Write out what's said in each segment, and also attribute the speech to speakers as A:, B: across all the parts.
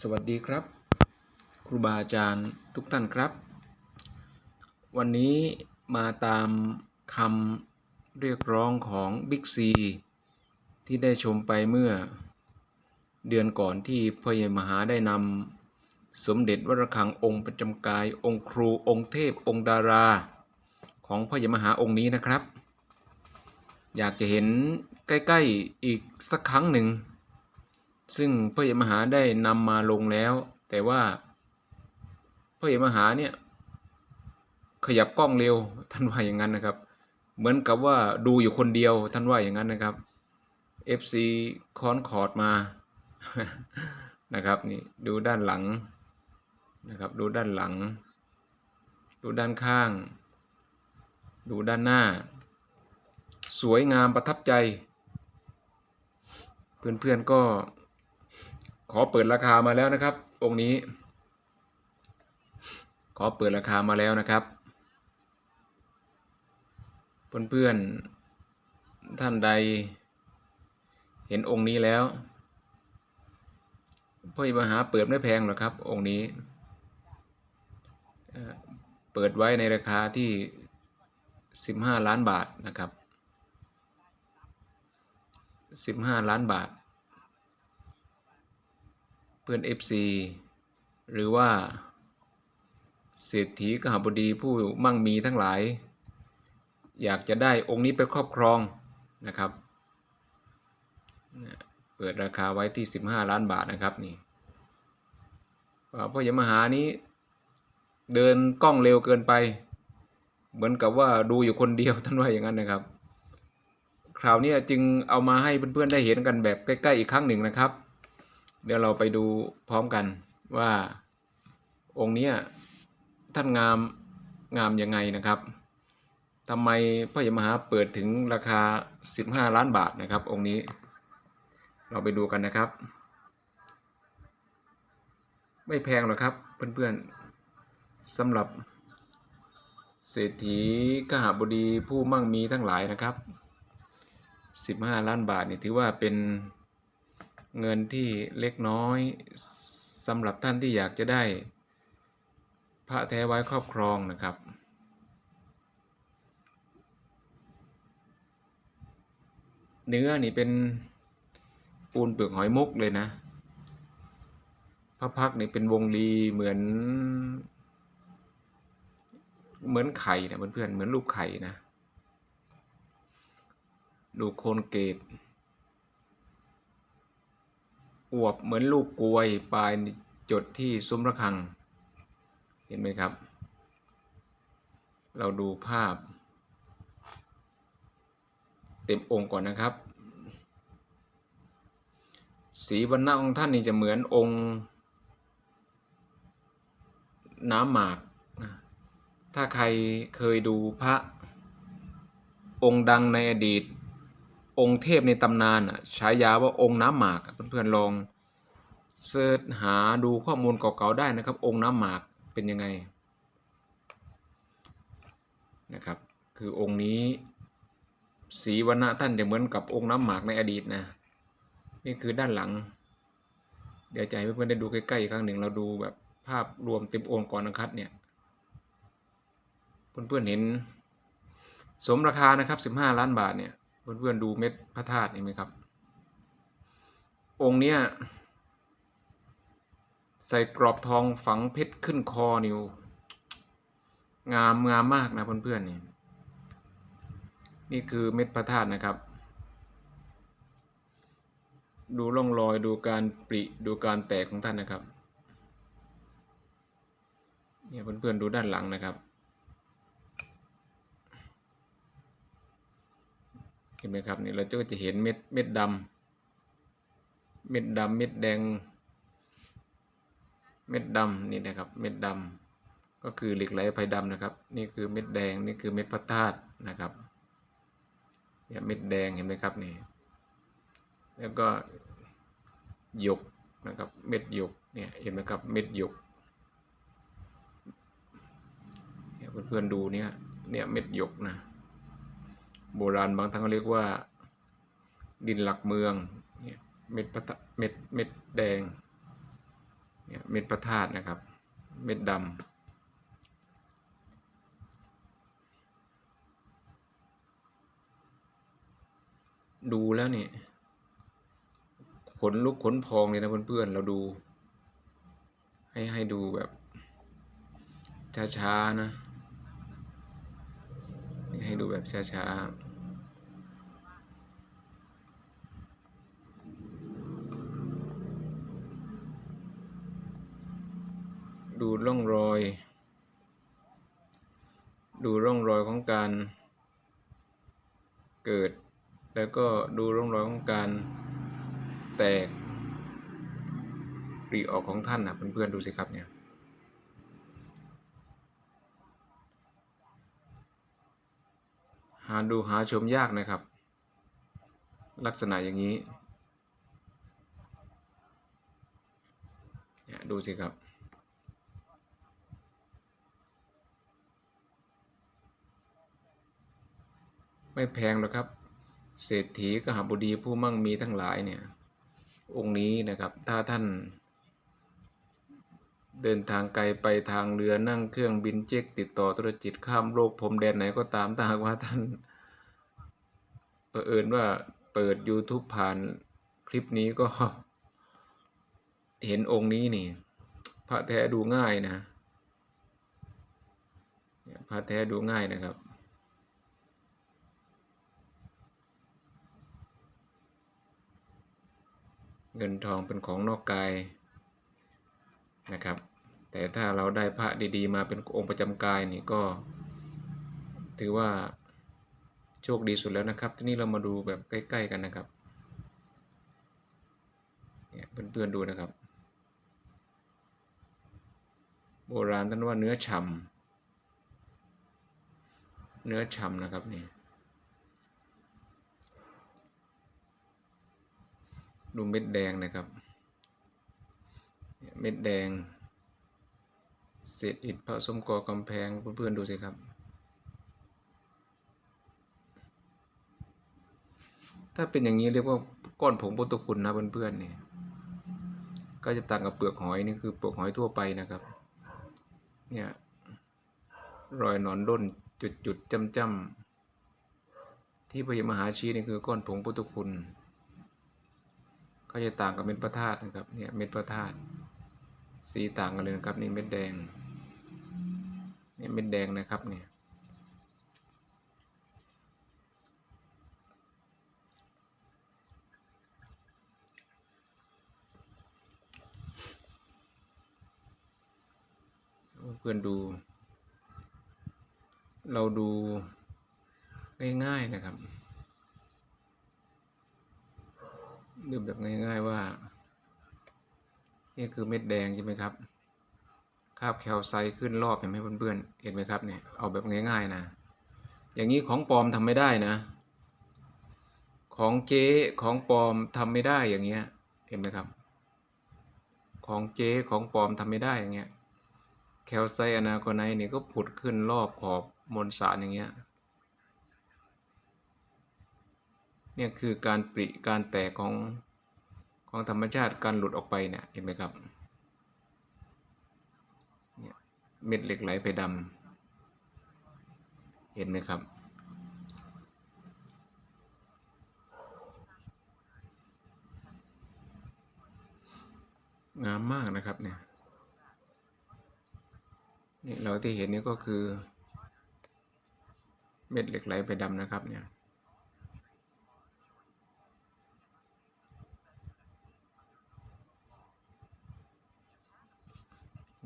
A: สวัสดีครับ ครูบาอาจารย์ทุกท่านครับ วันนี้มาตามคำเรียกร้องของบิ๊กซีที่ได้ชมไปเมื่อ เดือนก่อนที่พ่อใหญ่มหาได้นำสมเด็จวรคังองค์ประจำกาย องค์ครูองค์เทพองค์ดารา ของพ่อใหญ่มหาองค์นี้นะครับ อยากจะเห็นใกล้ ๆ อีกสักครั้งหนึ่ง ซึ่งพ่อใหญ่มหาได้นำมาลงแล้ว แต่ว่าพ่อใหญ่มหาเนี่ยขยับกล้องเร็วท่านว่าอย่างนั้นนะครับ เหมือนกับว่าดูอยู่คนเดียวท่านว่าอย่างนั้นนะครับ FC คอนคอร์ดมานะครับนี่ดูด้านหลังนะครับ ดูด้านหลัง ดูด้านข้าง ดูด้านหน้า สวยงามประทับใจ เพื่อนๆก็ ขอเปิดราคามาแล้วนะครับ องค์นี้ ขอเปิดราคามาแล้วนะครับ เพื่อนๆ ท่านใด เห็นองค์นี้แล้วพ่ออิมหาเปิดไม่แพงหรอกครับ องค์นี้เอ่อเปิดไว้ในราคาที่ 15 ล้านบาทนะครับ 15 ล้านบาท เพื่อน FC หรือว่า เศรษฐีกหบดีผู้มั่งมีทั้งหลาย อยากจะได้องค์นี้ไปครอบครองนะครับ เปิดราคาไว้ที่ 15 ล้านบาทนะครับนี่พ่อใหญ่มหานี้เดินกล้องเร็วเกินไป เหมือนกับว่าดูอยู่คนเดียวท่านว่าอย่างนั้นนะครับ คราวนี้จึงเอามาให้เพื่อนๆได้เห็นกันแบบใกล้ ๆ อีกครั้งหนึ่งนะครับ เดี๋ยวเราไปดูพร้อมกันว่าองค์นี้ท่านงามงามยังไงนะครับทำไมพ่อใหญ่มหาเปิดถึงราคา 15 ล้านบาทนะครับ องค์นี้ เราไปดูกันนะครับ ไม่แพงหรอกครับเพื่อนๆสำหรับเศรษฐีกหบดีผู้มั่งมีทั้งหลายนะครับ 15 ล้านบาทนี่ถือว่าเป็น เงินที่เล็กน้อยสำหรับท่านที่อยากจะได้ พระแท้ไว้ครอบครองนะครับ เนื้อนี่เป็นปูนเปลือกหอยมุกเลยนะ พระพักนี่เป็นวงรีเหมือน เหมือนไข่นะเพื่อนๆเหมือนลูกไข่นะ ดูโคนเกต อวบเหมือนลูกกลวยปลายจดที่ซุ้มระฆัง เห็นไหมครับ เราดูภาพ เต็มองค์ก่อนนะครับ สีวรรณะของท่านนี่จะเหมือนองค์น้ำหมาก ถ้าใครเคยดูพระองค์ดังในอดีต องค์เทพในตำนานอะฉายาว่าองค์น้ำหมากเพื่อนๆลองเสิร์ชหาดูข้อมูลเก่าๆได้นะครับ องค์น้ำหมากเป็นยังไงนะครับ คือองค์นี้สีวรรณะท่านจะเหมือนกับองค์น้ำหมากในอดีตนะ นี่คือด้านหลัง เดี๋ยวจะให้เพื่อนๆได้ดูใกล้ๆอีกครั้งหนึ่งเราดูแบบภาพรวมเต็มองค์ก่อนนะครับเนี่ยเพื่อนๆเห็น สมราคานะครับ 15 ล้านบาทเนี่ย เพื่อนๆดูเม็ดพระธาตุเห็นไหมครับ องค์เนี้ยใส่กรอบทองฝังเพชรขึ้นคอนิว งามงามมากนะเพื่อนๆนี่นี่คือเม็ดพระธาตุนะครับ ดูร่องรอยดูการปริดูการแตกของท่านนะครับเนี่ยเพื่อนๆดูด้านหลังนะครับ ห็นไหมครับนี่เราก็จะเห็นเม็ดเม็ดดำเม็ดดำเม็ดแดง เม็ดดำนี่นะครับเม็ดดำก็คือเหล็กไหลไฟดำนะครับ นี่คือเม็ดแดงนี่คือเม็ดพระธาตุนะครับเนี่ยเม็ดแดงเห็นไหมครับนี่แล้วก็หยกนะครับเม็ดหยกเนี่ยเห็นไหมครับเม็ดหยกเนี่ยเพื่อนๆดูเนี่ยเนี่ยเม็ดหยกนะ โบราณบางท่านก็เรียกว่า ดินหลักเมือง เม็ดพระเม็ดเม็ดแดงเนี่ยเม็ดพระธาตุนะครับ เม็ดดำดูแล้วนี่ขนลุกขนพองเลยนะเพื่อนๆ เราดู ให้ให้ดูแบบ ช้า ๆ นะ ให้ดูแบบช้าๆดูร่องรอย ดูร่องรอยของการเกิด แล้วก็ดูร่องรอยของการแตกปรีออกของท่านนะเพื่อนๆดูสิครับเนี่ย หาดูหาชมยากนะครับ ลักษณะอย่างนี้ดูสิครับ ไม่แพงหรอกครับ เศรษฐีกหบดีผู้มั่งมีทั้งหลายเนี่ย องค์นี้นะครับ ถ้าท่าน เดินทางไกลไปทางเรือนั่งเครื่องบินเจ็กติดต่อธุรจิตข้ามโลกพรมแดนไหนก็ตามถ้าหากว่าท่านเผอิญว่าเปิด YouTube ผ่านคลิปนี้ก็ เห็นองค์นี้นี่ พระแท้ดูง่ายนะพระแท้ดูง่ายนะครับเงินทองเป็นของนอกกาย นะครับ แต่ถ้าเราได้พระดีๆ มาเป็นองค์ประจำกายนี่ก็ ถือว่าโชคดีสุดแล้วนะครับ ทีนี้เรามาดูแบบใกล้ ๆ กันนะครับเนี่ยเพื่อนๆดูนะครับ โบราณท่านว่าเนื้อฉ่ำเนื้อฉ่ำนะครับนี่ดูเม็ดแดงนะครับ เม็ดแดง เศษอิฐผสมกอกำแพงเพื่อนๆดูสิครับ ถ้าเป็นอย่างนี้เรียกว่าก้อนผงโปรตุคุณนะเพื่อนๆนี่ยก็จะต่างกับเปลือกหอยนี่คือเปลือกหอยทั่วไปนะครับ เนี่ยรอยหนอนด้นจุดๆจ้ำๆที่พระยมหาชีนี่คือก้อนผงโปรตุคุณ ก็จะต่างกับเม็ดพระธาตุนะครับเนี่ยเม็ดพระธาตุ สีต่างกันเลยนะครับนี่เม็ดแดงนี่เม็ดแดงนะครับเนี่ยเพื่อนดู เราดูง่ายๆนะครับดูแบบง่ายๆว่า นี่คือเม็ดแดงใช่ไหมครับคาบแคลไซขึ้นรอบเห็นไหมเพื่อนๆเห็นไหมครับเนี่ยเอาแบบง่ายๆนะ อย่างนี้ของปลอมทำไม่ได้นะ ของเจ๊ของปลอมทำไม่ได้อย่างเงี้ยเห็นไหมครับ ของเจ๊ของปลอมทำไม่ได้อย่างเงี้ยแคลไซอนาโคไนเนี่ยก็ผุดขึ้นรอบขอบมวลสารอย่างเงี้ยเนี่ยคือการปริการแตกของ ของธรรมชาติการหลุดออกไปเนี่ยเห็นไหมครับเนี่ยเม็ดเหล็กไหลไปดำเห็นไหมครับ งามมากนะครับเนี่ยนี่เราที่เห็นนี่ก็คือ เม็ดเหล็กไหลไปดำนะครับเนี่ย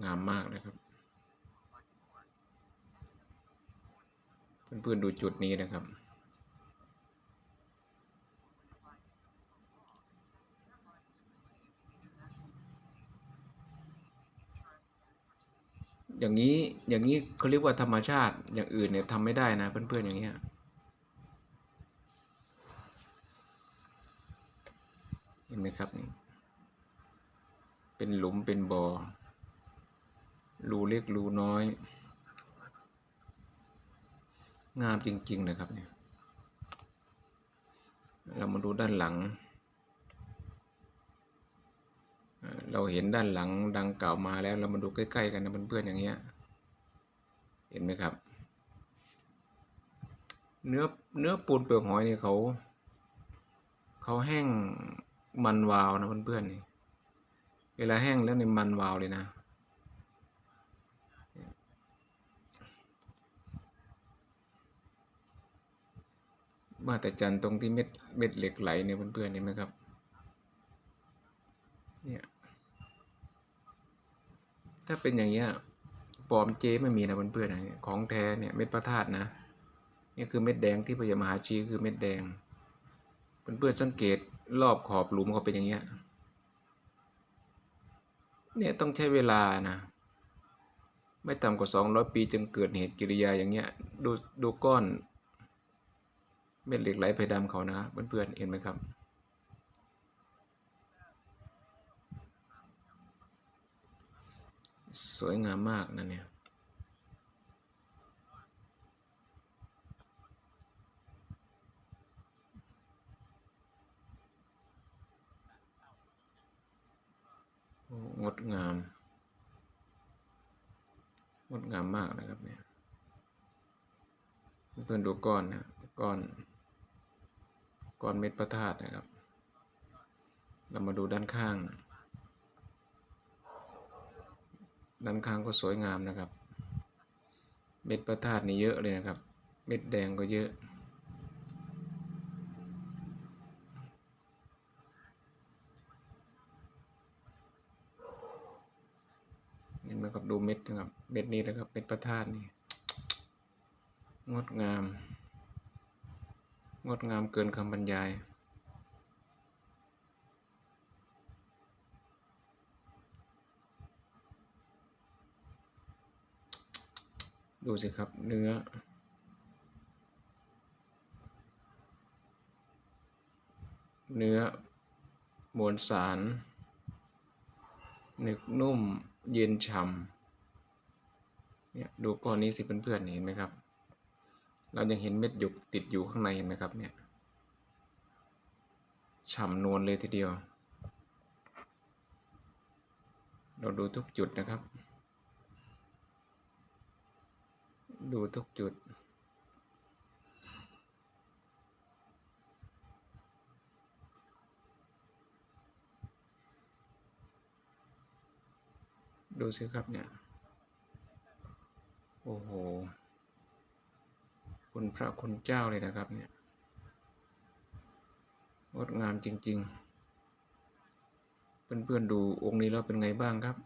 A: งา มากนะครับ เพื่อนๆดูจุดนี้นะครับ อย่างนี้อย่างนี้เขาเรียกว่าธรรมชาติอย่างอื่นเนี่ยทำไม่ได้นะ เพื่อนๆอย่างเงี้ยเห็นไหมครับนี่เป็นหลุมเป็นบ่อ รูเล็กรูน้อย งามจริง ๆ นะครับเนี่ยเรามาดูด้านหลัง เราเห็นด้านหลังดังกล่าวมาแล้วเรามาดูใกล้ ๆ กันนะเพื่อนๆอย่างเงี้ย เห็นไหมครับ เนื้อเนื้อปูนเปลือกหอยนี่เขาเขาแห้งมันวาวนะเพื่อนๆนี่เวลาแห้งแล้วในมันวาวเลยนะ มาแต่จันตรงที่เม็ดเม็ดเหล็กไหลเนี่ยเพื่อนๆเห็นไหมครับ เนี่ย ถ้าเป็นอย่างเงี้ยปลอมเจไม่มีนะเพื่อนๆนะเนี่ยของแท้เนี่ยเม็ดพระธาตุนะนี่คือเม็ดแดงที่พญามหาชีคือเม็ดแดง เพื่อนๆสังเกตรอบขอบหลุมเขาเป็นอย่างเงี้ย เนี่ยต้องใช้เวลานะไม่ต่ำกว่า 200 ปีจึงเกิดเหตุกิริยาอย่างเงี้ย ดูดูก้อน เม็ดเหล็กไหลเพดานเขานะเพื่อนๆเห็นไหมครับ สวยงามมากนะเนี่ยงดงาม งดงามมากนะครับเนี่ย เพื่อนดูก้อนนะก้อน ก้อนเม็ดพระธาตุนะครับ เรามาดูด้านข้าง ด้านข้างก็สวยงามนะครับ เม็ดพระธาตุนี่เยอะเลยนะครับ เม็ดแดงก็เยอะเห็นไหมครับดูเม็ดนะครับ เม็ดนี้นะครับ เม็ดพระธาตุนี่ งดงาม งดงามเกินคำบรรยาย ดูสิครับเนื้อ เนื้อมวลสารหนึกนุ่มเย็นฉ่ำเนี่ยดูก้อนนี้สิเพื่อนๆเห็นไหมครับ เรายังเห็นเม็ดหยกติดอยู่ข้างในเห็นไหมครับเนี่ยฉ่ำนวลเลยทีเดียว เราดูทุกจุดนะครับ ดูทุกจุด ดูสิครับเนี่ย โอ้โห คุณพระคุณเจ้าเลยนะครับเนี่ยงดงามจริง ๆ เพื่อนๆดูองค์นี้แล้วเป็นไงบ้างครับ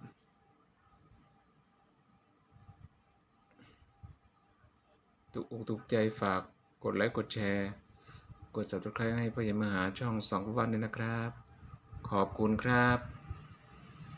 A: ถูกอกถูกใจฝากกดไลค์กดแชร์ กด subscribe ให้พระยามหาช่องสองวันด้วยนะครับ ขอบคุณครับ